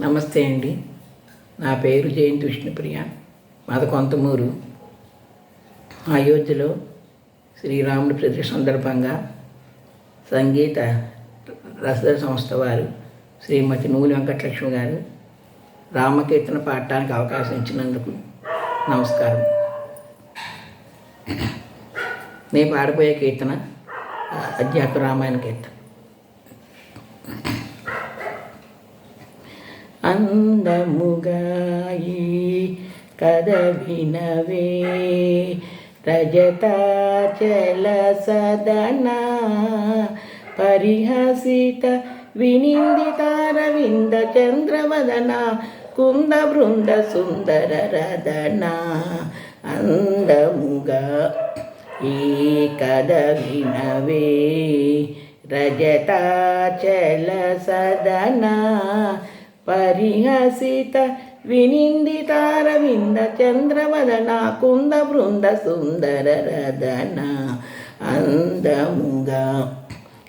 నమస్తే అండి. నా పేరు జయంతి విష్ణుప్రియ. మాది కొంతమూరు. అయోధ్యలో శ్రీరాముడి ప్రతి సందర్భంగా సంగీత రసద సంస్థ వారు శ్రీమతి నూలి వెంకటలక్ష్మి గారు రామకీర్తన పాడటానికి అవకాశం ఇచ్చినందుకు నమస్కారం. నేను పాడిపోయే కీర్తన అధ్యాత్మ రామాయణ కీర్తన. అందముగాయి కథ వినవే రజతాచల సదనా పరిహసిత వినిందితారవింద చంద్రవదన కుంద బృంద సుందర రదన అందముగా ఈ కథ వినవే రజతాచల సదన పరిహసిత వినిందితారవింద చంద్రవదన కుంద బృంద సుందర రదన అందముగా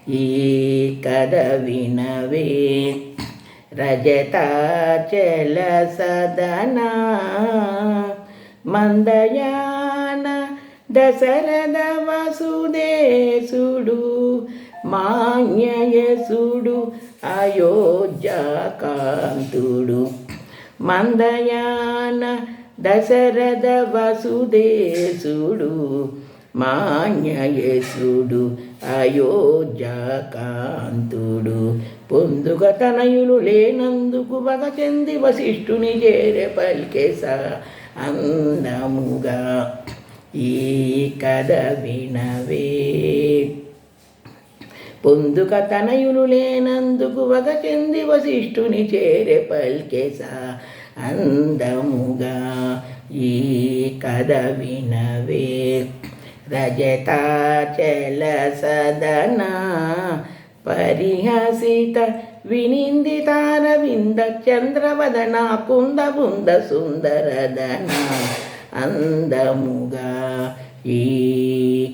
ఈ కథ వినవే. రజతాచల సదనా మందయాన దశరథ వసుదేశుడు మాన్యయసుడు అయోధ్యాకాంతుడు మందయాన దశరథ వసుదేశుడు మాన్యయసుడు అయోధ్యాకాంతుడు పొందుక తనయులు లేనందుకు వగ చెంది వశిష్ఠుని చేరే పలికేస అందముగా. ఈ కథ వినవే. పొందుక తనయులు లేనందుకు వగ చెంది వశిష్ఠుని చేరే పల్కేస అందముగా? ఈ కథ వినవే. రజతాచల సదనా పరిహసిత వినిందితారవింద చంద్రవదన కుంద బుంద సుందరదన అందముగా? ఈ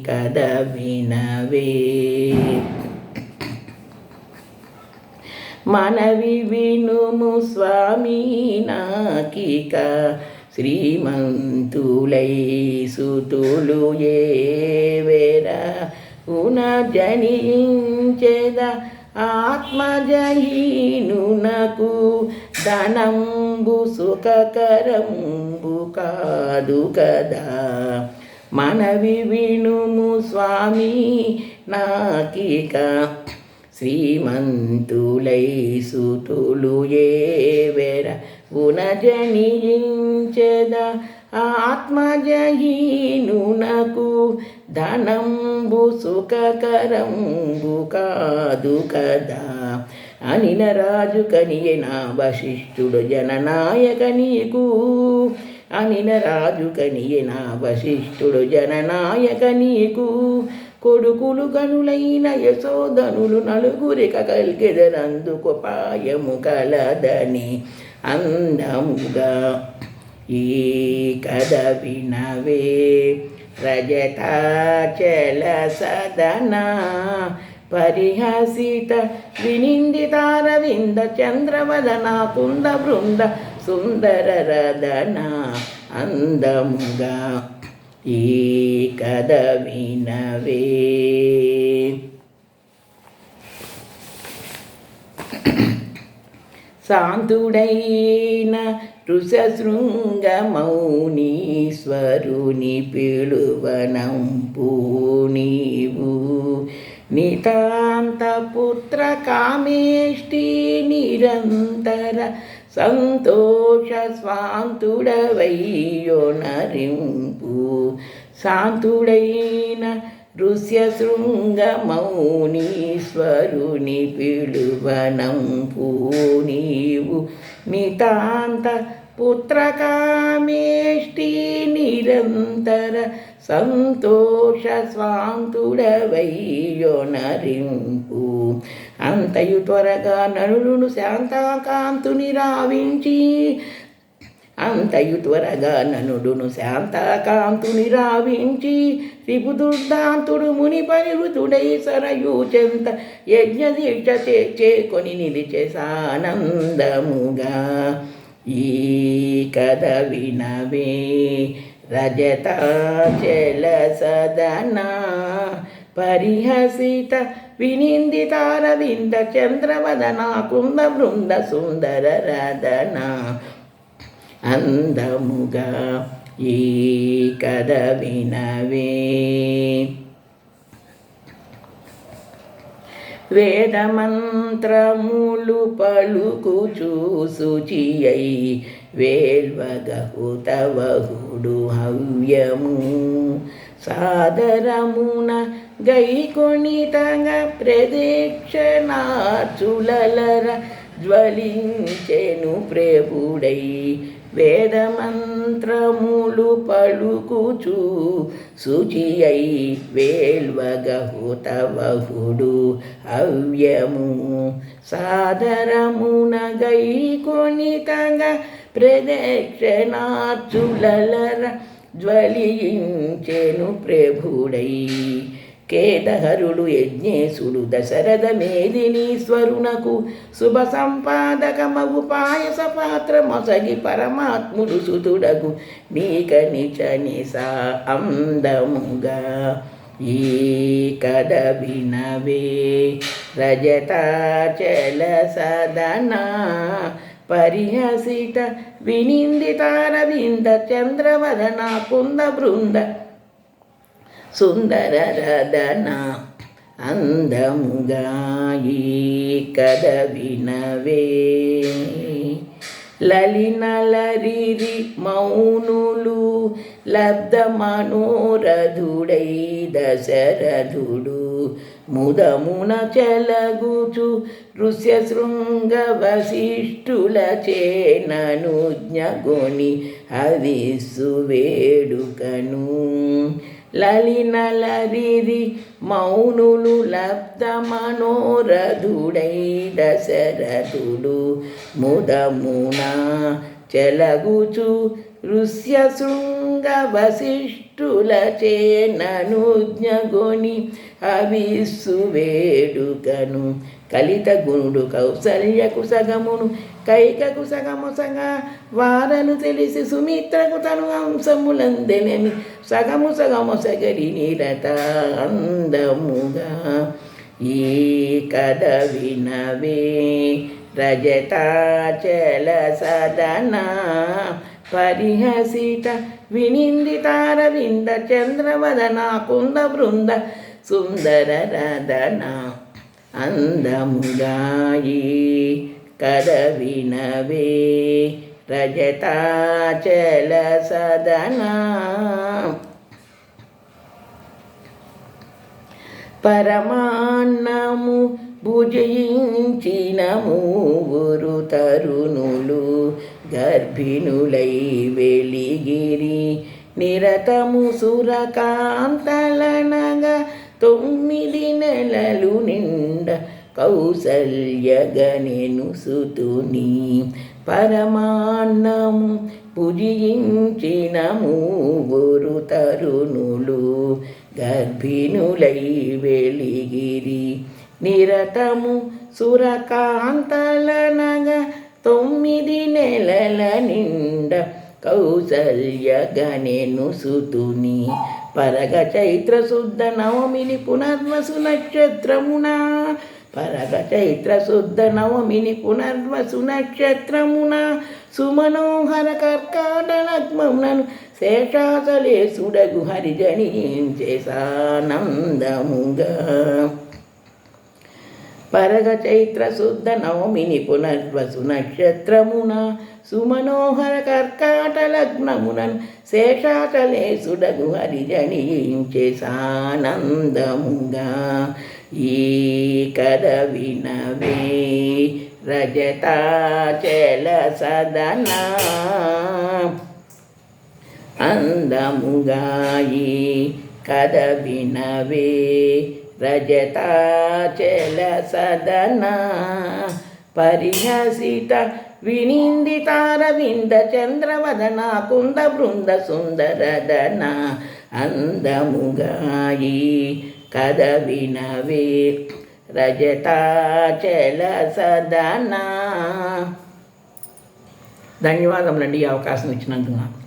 కథ వినవే. మనవి వినుము స్వామి నాకిక శ్రీమంతులై సుతులు ఏవేర ఉన జనించెద ఆత్మజహీనునకు ధనంబు సుఖకరంబు కాదు కదా. మనవి వినుము స్వామి నాకిక శ్రీమంతులై సుతులు ఏవెర గుణజనించెద ఆత్మజయీనునకు ధనంబు సుఖకరంబు కాదు కదా. అనిన రాజు కనియే నా వశిష్ఠుడు జననాయక నీకు. అనిన రాజు కనియే నా వశిష్ఠుడు జననాయక నీకు. కొడుకులు గనులైన యశోధనులు నలుగురిక కలిగెదరందుకు పాయము కలదని అందముగా ఈ కథ వినవే. రజతాచల సదనా పరిహసిత వినిందితారవింద చంద్రవదన కుంద బృంద సుందర రదన అందముగా. ఈ కథ శాంతుడైన ఋషశృంగమౌనీశ్వరుని పిలువనంపు నీవు నితాంత పుత్ర కామేష్టి నిరంతర సంతోష స్వాంతుడవయ్యో నరింపు. శాంతుడైన ఋష్యశృంగమౌనీశ్వరుని పిలువనంపు. నీవు నితాంత పుత్రకామేష్టి నిరంతర సంతోష స్వాంతుడవయ్యో నరింపు. అంతయు త్వరగా నరులను శాంతాకాంతుని రావించి అంతయు త్వరగా ననుడును శాంతాకాంతుని రావించి త్రిపుదుర్దాంతుడు ముని పరివృతుడై సరయు చెంత యజ్ఞ దీక్ష చేకొని నిలిచే సానందముగా. ఈ కథ వినవే రజతాచల సదనా పరిహసిత వినింది వినిందితారవింద చంద్రవదన కుంద బృంద సుందర రదన అందముగా ఈ కద వినవే. వేదమంత్రములు పలుకుచూ శుచియై వేల్వగహుతవహుడు హవ్యము సాదరమున గైకొనితంగ ప్రదక్షిణాచులలర జ్వలించెను ప్రభుడై. వేదమంత్రములు పలుకుచు శుచి అయి వేల్వగహుతవహుడు అవ్యము సాదరమున గైకొనితంగ ప్రదక్షిణాచులర జ్వలించెను ప్రభుడై. కేదహరుడు యజ్ఞేశుడు దశరథ మేదినీశ్వరునకు శుభ సంపాదకమగు పాయస పాత్ర మొసగి పరమాత్ముడు సుతుడగు. నీక నిచనిసా అందముగా ఈ కద వినవే. రజతాచల సదనా పరిహసిత వినిందితారవింద చంద్రవదన కుంద బృంద సుందర రదన అందముగా ఈ కథ వినవే లలినలరిరి మౌనులు లబ్ధ మనోరథుడై దశరథుడు ముదమున చలగుచు ఋష్య శృంగ వశిష్ఠుల చేననుజ్ఞగొని హవిస్సు వేడుకను. లలినలరిరి మౌనులు లబ్ధ మనోరథుడై దశరథుడు ముదమున చెలగుచు ఋష్య శృంగ వశిష్ఠుల చేననుజ్ఞగొని అవిస్సు వేడుకను. కలిత గుణుడు కౌసల్యకు సగమును కైకకు సగము సగ వారలు తెలిసి సుమిత్రకు తను అంశములందెనమి సగము సగము సగరి నిరత అందముగా. ఈ కథ వినవే రజతాచల సదనా. పరిహసిత వినిందితారవింద చంద్రవదన కుంద బృంద సుందర రదన అందముగాయి కదవినవే. రజతాచల సదనా. పరమాన్నము భుజించినము గురు తరుణులు గర్భిణులై వెలిగిరి. నిరతము సురకాంతలనగా తొమ్మిది నెలలు నిండా కౌసల్యగనెను సుతుని పరమాన్నము భుజించిన మూవురు తరుణులు గర్భిణులై వెలిగిరి. నిరతము సురకాంతలనగ తొమ్మిది నెలల నిండ కౌసల్యగనెను సుతుని పరగ చైత్ర శుద్ధ నవమిని పునర్వసు నక్షత్రమునా పరగ చైత్ర శుద్ధ నవమిని పునర్వసు నక్షత్రమున సుమనోహర కర్కాట శేషాసలే సుడగు హరిజనించే సానందముగా. పరగ చైత్ర శుద్ధ నవమిని పునర్వసు నక్షత్రమున సుమనోహర కర్కాట లగ్నమునన్ శేషాచలేసుడగు హరిజనించే సానందముగా. ఈ కథ వినవే రజతాచల సదనా. అందముగాయి కథ వినవే రజతాచల సదనా. పరిహసిత వినిందితారవింద చంద్రవదన. కుంద బృంద సుందరదనా అందముగాయి కథ వినవే రజతాచల సదనా ధన్యవాదములండి ఈ అవకాశం ఇచ్చినందుకు నాకు